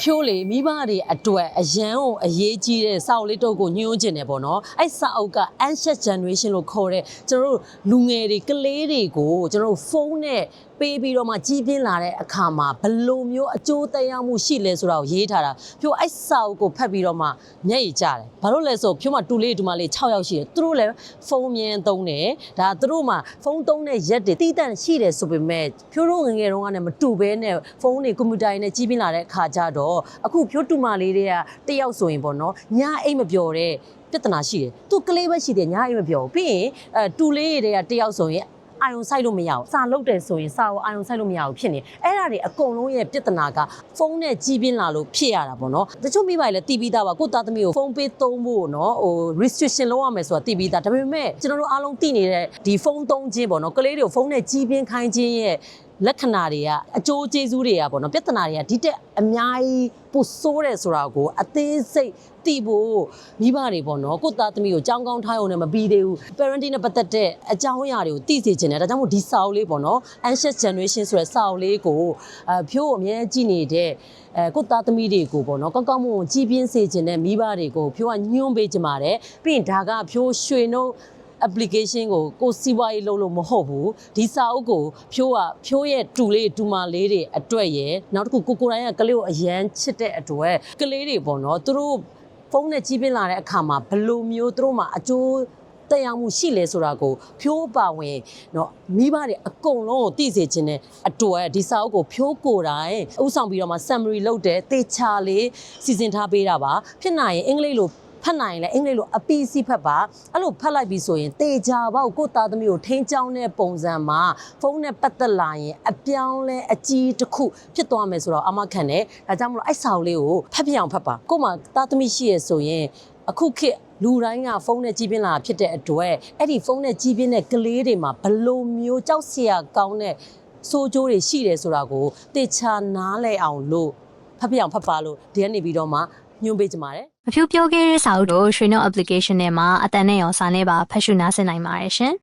ဖြိုးလေမိဘတွေအတွက်အရန်ကိုအရေးကြီးတဲ့စာအုပ်လေးတုပ်ကိုညွှန်းကျင်တယ်ပေါ့နော်အဲ့စာအုပ်က ancient generation လို့ခေါ်တဲ့ကျွန်တော်တို့လူငယ်တွေကလေးတွေကိုကျွန်တော်တို့ဖုန်းနဲ့ပေးပြီးတော့မှကြီးပြင်းလာတဲ့အခါမှာဘယ်လိုမျိုးအကျိုးသက်ရောက်မှုရှိလဲဆိုတာကိုရေးထားတာဖြိုးအဲ့စာအုပ်ကိုဖတ်ပြီးတော့မှမျက်ရည်ကျတယ်ဘာလို့လဲဆိုဖြိုးမှတူလေးတူမလေး6ယောက်ရှိတယ်သူတို့လည်းဖုန်းမြင်သုံးတယ်ဒါသူတို့မှဖုန်းသုံးတဲ့ရက်တွေတည်တံ့ရှိတယ်ဆိုပေမဲ့ဖြိုးတို့ငယ်ငယ်တုန်းကလည်းမတူဘဲနဲ့ဖုန်းတွေကွန်ပျူတာတွေနဲ့ကြီးပြင်းလာတဲ့အခါကျတော့အခုဖြိုးတူမလေးတွေကတယောက်ဆိုရင်ပေါ့နော်ညာအိတ်မပြောတဲ့ပြဿနာရှိတယ်သူကလေးပဲရှိတယ်ညာအိတ်မပြောဘူးပြီးရင်အဲတူလေးတွေကတယောက်ဆိုရင် အာယုံဆိုင်လို့မရဘူးစာလုတ်တယ်ဆိုရင်စာကိုအာယုံဆိုင်လို့မရဘူးဖြစ်နေအဲ့ဒါတွေအကုန်လုံးရဲ့ပြဿနာကဖုန်းနဲ့ကြီးပြင်းလာလို့ဖြစ်ရတာပေါ့နော်တချို့မိဘတွေလည်းတီးပြီးသားပါကိုယ့်သားသမီးကိုဖုန်းပေးသုံးဖို့နော်ဟို restriction လုပ်ရမယ်ဆိုတာတီးပြီးသားဒါပေမဲ့ကျွန်တော်တို့အားလုံးသိနေတဲ့ဒီဖုန်းသုံးခြင်းပေါ့နော်ကလေးတွေကိုဖုန်းနဲ့ကြီးပြင်းခိုင်းခြင်းရဲ့ လက္ခဏာတွေကအကျိုးကျေးဇူးတွေကပေါ့နော်ပြဿနာတွေကဒီတက်အများကြီးပိုဆိုးတယ်ဆိုတာကိုအသေးစိတ်သိဖို့မိဘတွေပေါ့နော်ကိုယ့်သားသမီးကိုကြောင်းကောင်းထားရုံနဲ့မပြီးသေးဘူး parenting နဲ့ပတ်သက်တဲ့အကြောင်းအရာတွေကိုသိစေချင်တယ်ဒါကြောင့်မို့ဒီစာအုပ်လေးပေါ့နော် anxious generation ဆိုတဲ့စာအုပ်လေးကိုအဖြိုးကိုအများကြီးကြည့်နေတဲ့အဲကိုယ့်သားသမီးတွေကိုပေါ့နော်ကောင်းကောင်းမွန်မွန်ကြီးပြင်းစေချင်တဲ့မိဘတွေကိုဖြိုးကညွှန်းပေးချင်ပါတယ်ပြီးရင်ဒါကဖြိုးရွှေနှုတ် application ကိုကိုယ်စီးပွားရေးလုပ်လို့မဟုတ်ဘူးဒီစာအုပ်ကိုဖြိုးကဖြိုးရဲ့တူလေးတူမလေးတွေအတွက်ရယ်နောက်တစ်ခုကိုကိုယ်တိုင်ကကလေးကိုအရန်ချစ်တဲ့အတွက်ကလေးတွေပေါ့နော်သူတို့ဖုန်းနဲ့ကြီးပြင်းလာတဲ့အခါမှာဘယ်လိုမျိုးသူတို့မှာအကျိုးတက်ရောက်မှုရှိလဲဆိုတာကိုဖြိုးပါဝင်เนาะမိဘတွေအကုန်လုံးကိုသိစေခြင်းနဲ့အတွက်ဒီစာအုပ်ကိုဖြိုးကိုယ်တိုင်ဥဆောင်ပြီးတော့မှ summary လုပ်တဲ့တေချာလေးစီစဉ်ထားပေးတာပါဖြစ်နိုင်ရင်အင်္ဂလိပ်လို ဖတ်နိုင်ရင်လည်းအင်္ဂလိပ်လိုအပီစီဖတ်ပါအဲ့လိုဖတ်လိုက်ပြီဆိုရင်တေချာပေါ့ကိုယ့်သားသမီးကိုထိန်းချောင်းတဲ့ပုံစံမှာဖုန်းနဲ့ပတ်သက်လာရင်အပြောင်းလဲအကြီးတစ်ခုဖြစ်သွားမယ်ဆိုတော့အမခံတယ်ဒါကြောင့်မလို့အဲ့စာအုပ်လေးကိုဖတ်ပြအောင်ဖတ်ပါကို့မှာသားသမီးရှိရဆိုရင်အခုခေတ်လူတိုင်းကဖုန်းနဲ့ကြီးပြင်းလာဖြစ်တဲ့အတွက်အဲ့ဒီဖုန်းနဲ့ကြီးပြင်းတဲ့ကလေးတွေမှာဘယ်လိုမျိုးကြောက်စရာကောင်းတဲ့စိုးကျိုးတွေရှိတယ်ဆိုတာကိုတေချာနားလဲအောင်လို့ဖတ်ပြအောင်ဖတ်ပါလို့ဒီကနေပြီးတော့မှညွှန်ပေးကြပါတယ် အဖြူပြောခဲ့တဲ့စာအုပ်တို့ရွှေနှုတ် application ထဲမှာအတန်နဲ့ရောစာနဲ့ပါဖတ်ရှုနားဆင်နိုင်ပါတယ်ရှင်